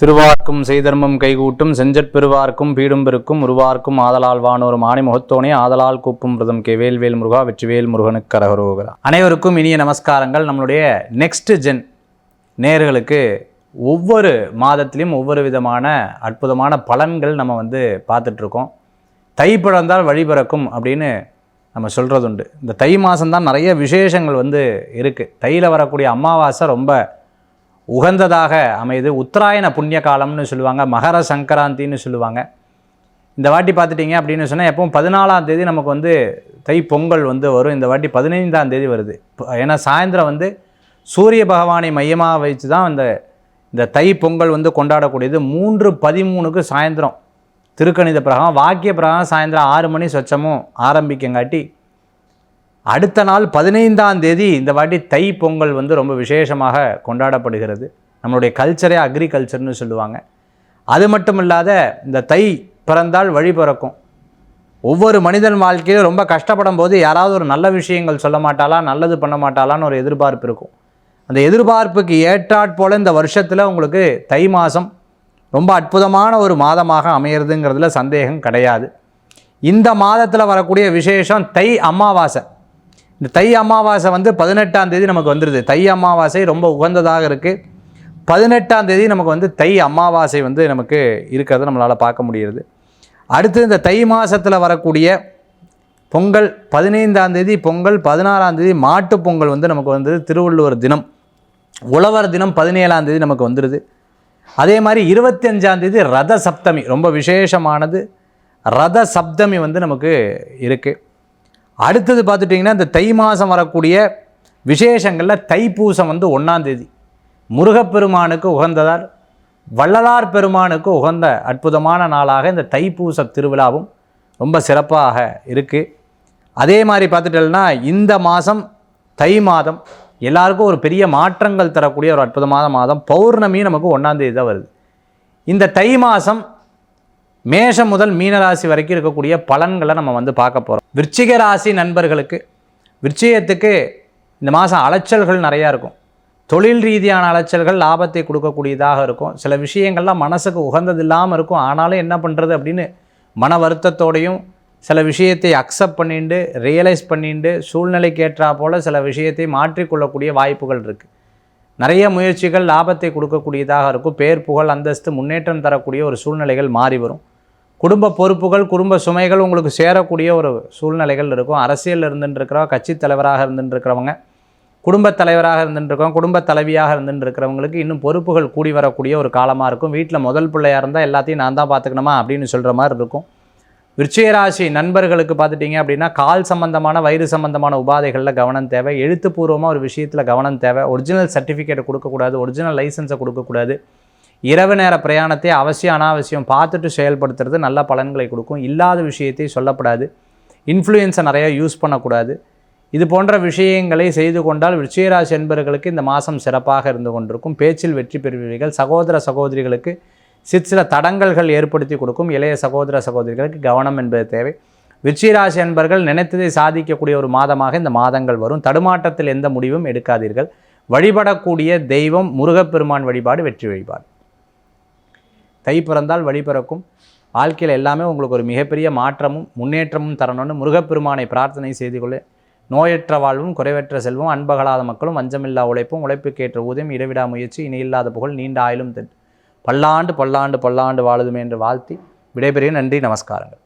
திருவார்க்கும் செய்தர்மம் கைகூட்டும் செஞ்சற் பெருவார்க்கும் பீடும் பெருக்கும் உருவார்க்கும் ஆதலால் வானோரும் ஆணை முகத்தோனே ஆதலால் கூப்பும் பிரதம் கே வேல்வேல் முருகா வெற்றிவேல் முருகனுக்கு கரகரோகரா. அனைவருக்கும் இனிய நமஸ்காரங்கள். நம்மளுடைய நெக்ஸ்ட் ஜென் நேர்களுக்கு ஒவ்வொரு மாதத்திலையும் ஒவ்வொரு விதமான அற்புதமான பலன்கள் நம்ம வந்து பார்த்துட்ருக்கோம். தை பிறந்தால் வழி பிறக்கும் அப்படின்னு நம்ம சொல்கிறது உண்டு இந்த தை மாதம்தான் நிறைய விசேஷங்கள் வந்து இருக்குது தையில் வரக்கூடிய அமாவாசை ரொம்ப உகந்ததாக அமையுது. உத்தராயண புண்ணிய காலம்னு சொல்லுவாங்க மகர சங்கராந்தின்னு சொல்லுவாங்க. இந்த வாட்டி பார்த்துட்டிங்க அப்படின்னு சொன்னால் எப்பவும் பதினாலாம் தேதி நமக்கு வந்து தை பொங்கல் வந்து வரும். இந்த வாட்டி பதினைந்தாம் தேதி வருது. ஏன்னா சாயந்தரம் வந்து சூரிய பகவானை மையமாக வச்சு தான் இந்த இந்த தை பொங்கல் வந்து கொண்டாடக்கூடியது. மூன்று பதிமூணுக்கு சாயந்தரம் திருக்கணித பிரகாரம் வாக்கிய பிரகாரம் சாயந்தரம் ஆறு மணி சொச்சமும் ஆரம்பிக்கங்காட்டி அடுத்த நாள் பதினைந்தாம் தேதி இந்த வாட்டி தை பொங்கல் வந்து ரொம்ப விசேஷமாக கொண்டாடப்படுகிறது. நம்மளுடைய கல்ச்சரே அக்ரிகல்ச்சர்னு சொல்லுவாங்க. அது மட்டும் இல்லாத இந்த தை பிறந்தால் வழி பிறக்கும். ஒவ்வொரு மனிதன் வாழ்க்கையிலும் ரொம்ப கஷ்டப்படும் போது யாராவது ஒரு நல்ல விஷயங்கள் சொல்ல மாட்டாளா நல்லது பண்ண மாட்டாளான்னு ஒரு எதிர்பார்ப்பு இருக்கும். அந்த எதிர்பார்ப்புக்கு ஏற்றாற்போல் இந்த வருஷத்தில் உங்களுக்கு தை மாதம் ரொம்ப அற்புதமான ஒரு மாதமாக அமையிறதுங்கிறதுல சந்தேகம் கிடையாது. இந்த மாதத்தில் வரக்கூடிய விசேஷம் தை அமாவாசை. இந்த தை அமாவாசை வந்து பதினெட்டாம் தேதி நமக்கு வந்துடுது தை அமாவாசை ரொம்ப உகந்ததாக இருக்குது பதினெட்டாம் தேதி நமக்கு வந்து தை அமாவாசை வந்து நமக்கு இருக்கிறத நம்மளால் பார்க்க முடியுது அடுத்து இந்த தை மாதத்தில் வரக்கூடிய பொங்கல் பதினைந்தாம் தேதி பொங்கல் பதினாறாம் தேதி மாட்டுப் பொங்கல் வந்து நமக்கு வந்து திருவள்ளுவர் தினம். உழவர் தினம் பதினேழாம் தேதி நமக்கு வந்துடுது அதே மாதிரி இருபத்தஞ்சாம் தேதி ரத சப்தமி ரொம்ப விசேஷமானது. ரத சப்தமி வந்து நமக்கு இருக்குது அடுத்தது பார்த்துட்டிங்கன்னா இந்த தை மாதம் வரக்கூடிய விசேஷங்களில் தைப்பூசம் வந்து ஒன்றாந்தேதி முருகப்பெருமானுக்கு உகந்ததால் வள்ளலார் பெருமானுக்கு உகந்த அற்புதமான நாளாக இந்த தைப்பூச திருவிழாவும் ரொம்ப சிறப்பாக இருக்குது அதே மாதிரி பார்த்துட்டோம்னா இந்த மாதம் தை மாதம் எல்லாருக்கும் ஒரு பெரிய மாற்றங்கள் தரக்கூடிய ஒரு அற்புதமான மாதம் பௌர்ணமி நமக்கு ஒன்றாந்தேதி தான் வருது. இந்த தை மாதம் மேஷம் முதல் மீனராசி வரைக்கும் இருக்கக்கூடிய பலன்களை நம்ம வந்து பார்க்க போகிறோம் விருச்சிக ராசி நண்பர்களுக்கு விருச்சிகத்துக்கு இந்த மாதம் அலைச்சல்கள் நிறையா இருக்கும். தொழில் ரீதியான அலைச்சல்கள் லாபத்தை கொடுக்கக்கூடியதாக இருக்கும். சில விஷயங்கள்லாம் மனசுக்கு உகந்தது இல்லாமல் இருக்கும். ஆனாலும் என்ன பண்ணுறது அப்படின்னு மன வருத்தத்தோடையும் சில விஷயத்தை அக்செப்ட் பண்ணிட்டு ரியலைஸ் பண்ணிட்டு சூழ்நிலைக்கு ஏற்றா போல் சில விஷயத்தை மாற்றிக்கொள்ளக்கூடிய வாய்ப்புகள் இருக்குது நிறைய முயற்சிகள் லாபத்தை கொடுக்கக்கூடியதாக இருக்கும். பேர் புகழ் அந்தஸ்து முன்னேற்றம் தரக்கூடிய ஒரு சூழ்நிலைகள் மாறி வரும். குடும்ப பொறுப்புகள் குடும்ப சுமைகள் உங்களுக்கு சேரக்கூடிய ஒரு சூழ்நிலைகள் இருக்கும். அரசியலில் இருந்துட்டுருக்கிறவங்க கட்சி தலைவராக இருந்துட்டுருக்கிறவங்க குடும்ப குடும்பத் தலைவராக இருந்துட்டுருக்கோம் குடும்ப தலைவியாக இருந்துட்டுருக்கிறவங்களுக்கு இன்னும் பொறுப்புகள் கூடி வரக்கூடிய ஒரு காலமாக இருக்கும். வீட்டில் முதல் பிள்ளையாக இருந்தால் எல்லாத்தையும் நான் தான் பார்த்துக்கணுமா அப்படின்னு சொல்கிற மாதிரி இருக்கும். விருச்சிகராசி நண்பர்களுக்கு பார்த்துட்டிங்க அப்படின்னா கால் சம்பந்தமான வயிறு சம்பந்தமான உபாதைகளில் கவனம் தேவை. எழுத்துப்பூர்வமாக ஒரு விஷயத்தில் கவனம் தேவை. ஒரிஜினல் சர்டிஃபிகேட் கொடுக்கக்கூடாது ஒரிஜினல் லைசன்ஸை கொடுக்கக்கூடாது. இரவு நேர பிரயாணத்தை அவசியம் அனாவசியம் பார்த்துட்டு செயல்படுத்துறது நல்ல பலன்களை கொடுக்கும். இல்லாத விஷயத்தை சொல்லப்படாது. இன்ஃப்ளூயன்ஸை நிறையா யூஸ் பண்ணக்கூடாது. இது போன்ற விஷயங்களை செய்து கொண்டால் விருச்சிகராசி என்பவர்களுக்கு இந்த மாதம் சிறப்பாக இருந்து கொண்டிருக்கும். பேச்சில் வெற்றி பெறுவீர்கள். சகோதர சகோதரிகளுக்கு சிற்சில சில தடங்கல்கள் ஏற்படுத்தி கொடுக்கும். இளைய சகோதர சகோதரிகளுக்கு கவனம் என்பது தேவை. விருச்சிகராசி என்பர்கள் நினைத்ததை சாதிக்கக்கூடிய ஒரு மாதமாக இந்த மாதங்கள் வரும். தடுமாற்றத்தில் எந்த முடிவும் எடுக்காதீர்கள். வழிபடக்கூடிய தெய்வம் முருகப்பெருமான் வழிபாடு வெற்றி வழிபாடு. தை பிறந்தால் வழி பிறக்கும். வாழ்க்கையில் எல்லாமே உங்களுக்கு ஒரு மிகப்பெரிய மாற்றமும் முன்னேற்றமும் தரணும்னு முருகப்பெருமானை பிரார்த்தனை செய்து கொள்ள. நோயற்ற வாழ்வும் குறைவற்ற செல்வம் அன்பகலாத மக்களும் வஞ்சமில்லா உழைப்பும் உழைப்புக்கேற்ற ஊதியம் இடைவிடா முயற்சி இணையில்லாத புகழ் நீண்ட ஆயிலும் பல்லாண்டு பல்லாண்டு பல்லாண்டு வாழுதுமே என்று வாழ்த்தி விடைபெறிய நன்றி நமஸ்காரங்கள்.